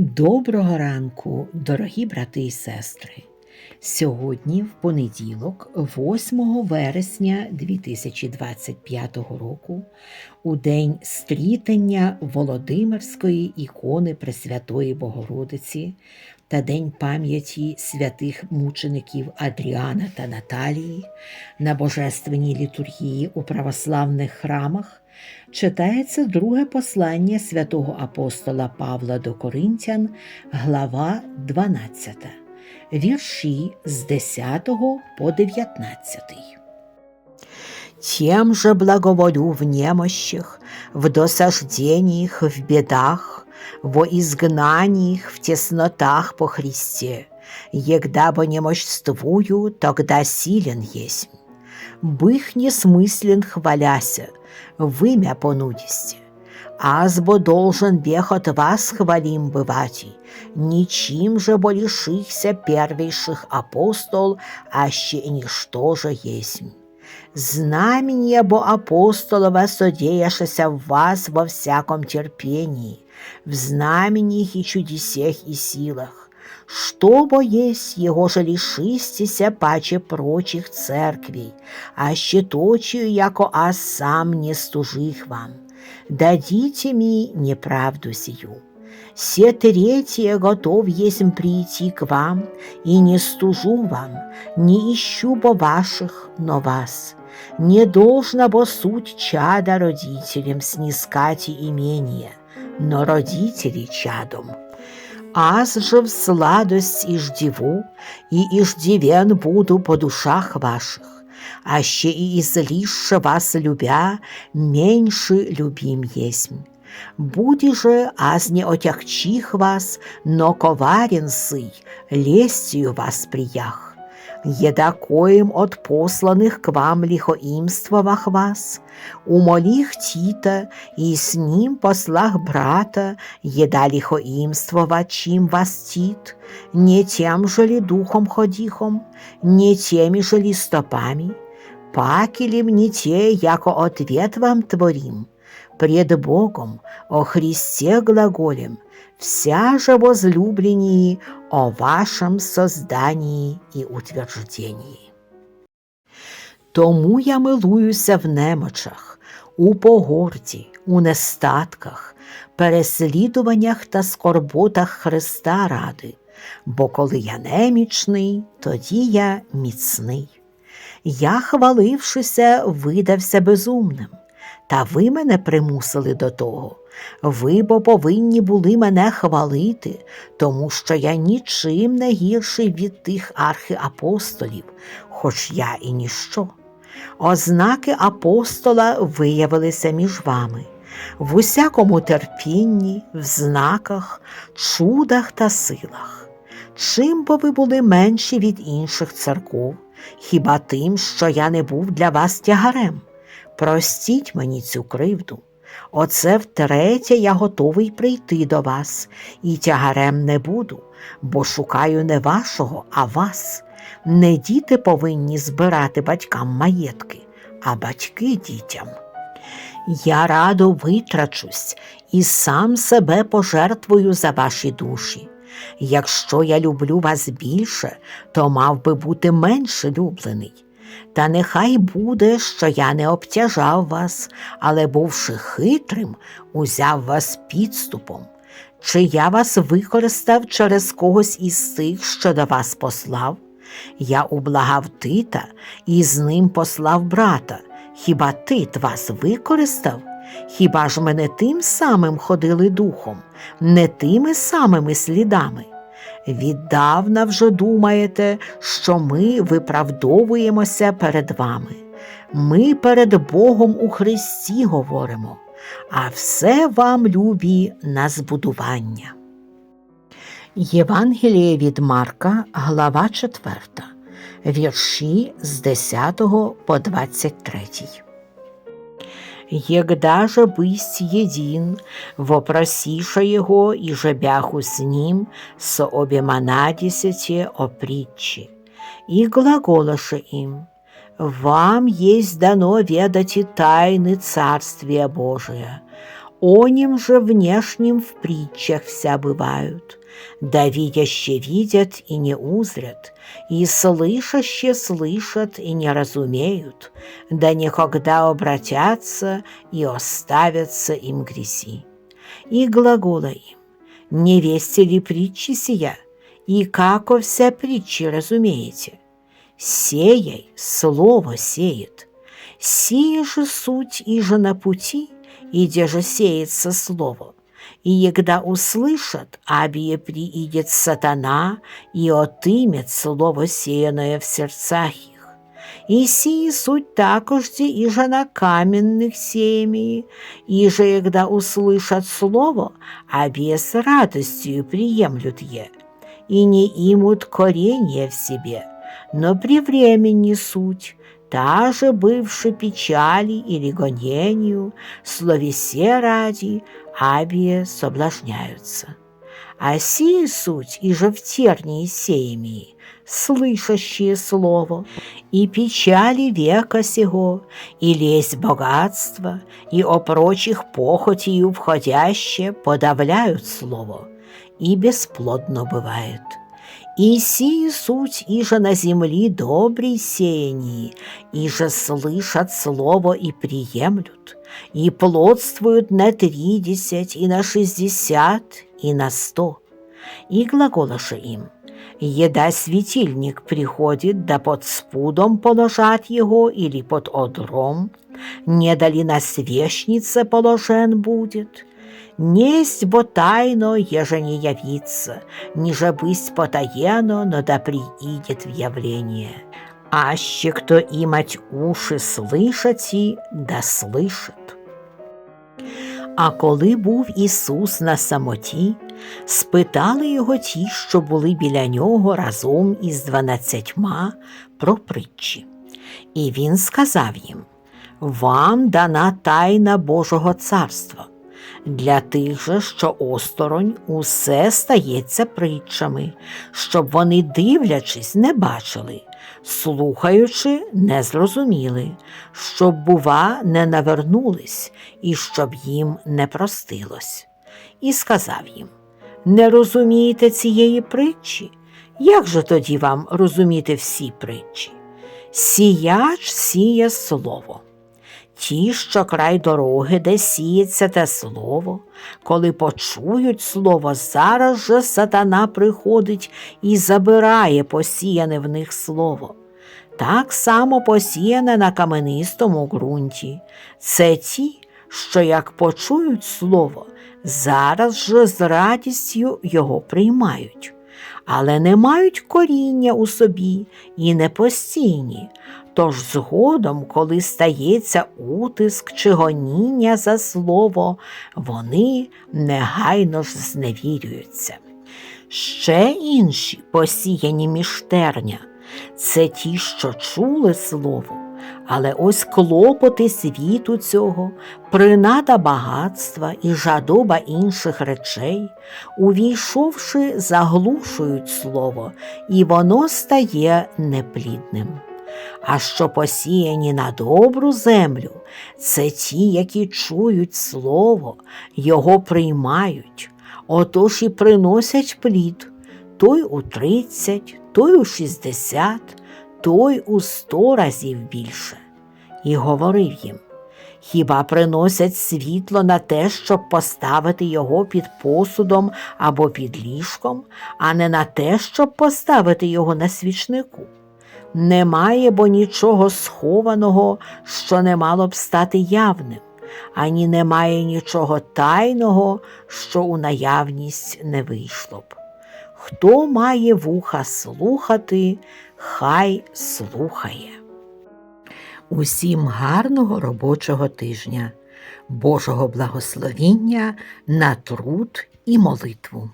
Доброго ранку, дорогі брати і сестри. Сьогодні, в понеділок, 8 вересня 2025 року, у день стрітання Володимирської ікони Пресвятої Богородиці та День пам'яті святих мучеників Адріана та Наталії на Божественній літургії у православних храмах читається друге послання святого апостола Павла до Коринтян, глава 12, вірші з 10 по 19. Тем же благоволю в немощах, в досаждениях, в бедах, во изгнаниях, в теснотах по Христе. Егда бо немощствую, тогда силен есть. Бых несмыслен хваляся, вымя понудисте. Азбо должен бег от вас хвалим бывать, ничим же бо лишихся первейших апостол, аще ничто же есть. Знамение бо апостолова содеяшися в вас во всяком терпении, в знамениях и чудесах и силах, что бо есть его же лишистися паче прочих церквей, аще точию, яко аз сам не стужих вам. Дадите мне неправду сию. Все третье готов есть прийти к вам, и не стужу вам, не ищу бо ваших, но вас. Не должно бо суть чада родителям снискать имение, но родители чадом. Аз же в сладость иждиву, и иждивен буду по душах ваших, а ще и излишше вас любя, меньше любим есть. Буди же, аз не отягчих вас, но коварен сый, лестью вас приях. Еда коим от посланных к вам лихоимствовах вас, умолих Тита, и с ним послах брата, еда лихоимствова, чим вас Тит, не тем же ли духом ходихом, не теми же ли стопами, паки ли мне те, яко ответ вам творим, пред Богом о Христе глаголем, вся же возлюблении о вашем создании и утверждении. Тому я милуюся в немочах, у погорді, у нестатках, переслідуваннях та скорботах Христа ради, бо коли я немічний, тоді я міцний. Я, хвалившися, видався безумним, та ви мене примусили до того. Ви бо повинні були мене хвалити, тому що я нічим не гірший від тих архиапостолів, хоч я і ніщо. Ознаки апостола виявилися між вами, в усякому терпінні, в знаках, чудах та силах. Чим бо ви були менші від інших церков, хіба тим, що я не був для вас тягарем? Простіть мені цю кривду. Оце втретє я готовий прийти до вас, і тягарем не буду, бо шукаю не вашого, а вас. Не діти повинні збирати батькам маєтки, а батьки дітям. Я радо витрачусь і сам себе пожертвую за ваші душі. Якщо я люблю вас більше, то мав би бути менше люблений. Та нехай буде, що я не обтяжав вас, але, бувши хитрим, узяв вас підступом. Чи я вас використав через когось із тих, що до вас послав? Я ублагав Тита і з ним послав брата. Хіба Тит вас використав? Хіба ж мене тим самим ходили духом, не тими самими слідами? Віддавна вже думаєте, що ми виправдовуємося перед вами. Ми перед Богом у Христі говоримо, а все вам любі на збудування. Євангеліє від Марка, глава 4, вірші з 10 по 23. Егда же бысть един, вопросиша его, и же бяху с ним, со обеманадисете о притче. И глаголоша им, «Вам есть дано ведать и тайны Царствия Божия, Оним же внешним в притчах вся бывают, да видяще видят и не узрят, и слышаще слышат и не разумеют, да никогда обратятся и оставятся им греси. И глагола им, не вести ли притчи сия, и како вся притчи разумеете? Сеяй, слово сеет, сие же суть и же на пути, и где же сеется слово. И егда услышат, абие приидет сатана и отымет слово сеянное в сердцах их. И сии суть такожди и же на каменных семьи, и же егда услышат слово, абие с радостью приемлют е, и не имут коренья в себе, но при времени суть, та же бывши печали или гонению, словесе ради, абие соблазняются. А сии суть и же в тернии сеями, слышащие слово, и печали века сего, и лезть богатства, и о прочих похотью входяще подавляют слово, и бесплодно бывает. И сии суть, и же на земли добрей сеянии, и же слышат слово и приемлют, и плодствуют на тридесять, и на шестьдесят, и на сто. И глаголоша им, еда светильник приходит, да под спудом положат его, или под одром, не дали на свечнице положен будет, Несть бо тайно, еже не явится, ниже бысть потаено, но да приидет в явление. Аще кто имать уши слышати, да слышит. А коли був Ісус на самоті, спитали його ті, що були біля нього разом із дванадцятьма про притчі. І він сказав їм: Вам дана тайна Божого царства. Для тих же, що осторонь, усе стається притчами, щоб вони, дивлячись, не бачили, слухаючи, не зрозуміли, щоб, бува, не навернулись і щоб їм не простилось. І сказав їм: Не розумієте цієї притчі? Як же тоді вам розуміти всі притчі? Сіяч сіє слово. Ті, що край дороги, де сіється те слово, коли почують слово, зараз же сатана приходить і забирає посіяне в них слово. Так само посіяне на каменистому ґрунті. Це ті, що як почують слово, зараз же з радістю його приймають, але не мають коріння у собі і не постійні. Тож згодом, коли стається утиск чи гоніння за слово, вони негайно ж зневірюються. Ще інші посіяні між терня – це ті, що чули слово, але ось клопоти світу цього, принада багатства і жадоба інших речей, увійшовши, заглушують слово, і воно стає неплідним. А що посіяні на добру землю, це ті, які чують слово, його приймають, отож і приносять плід, той у тридцять, той у шістдесят, той у сто разів більше. І говорив їм Хіба приносять світло на те, щоб поставити його під посудом або під ліжком, а не на те, щоб поставити його на свічнику? Немає бо нічого схованого, що не мало б стати явним, ані немає нічого тайного, що у наявність не вийшло б. Хто має вуха слухати, хай слухає. Усім гарного робочого тижня, Божого благословіння на труд і молитву.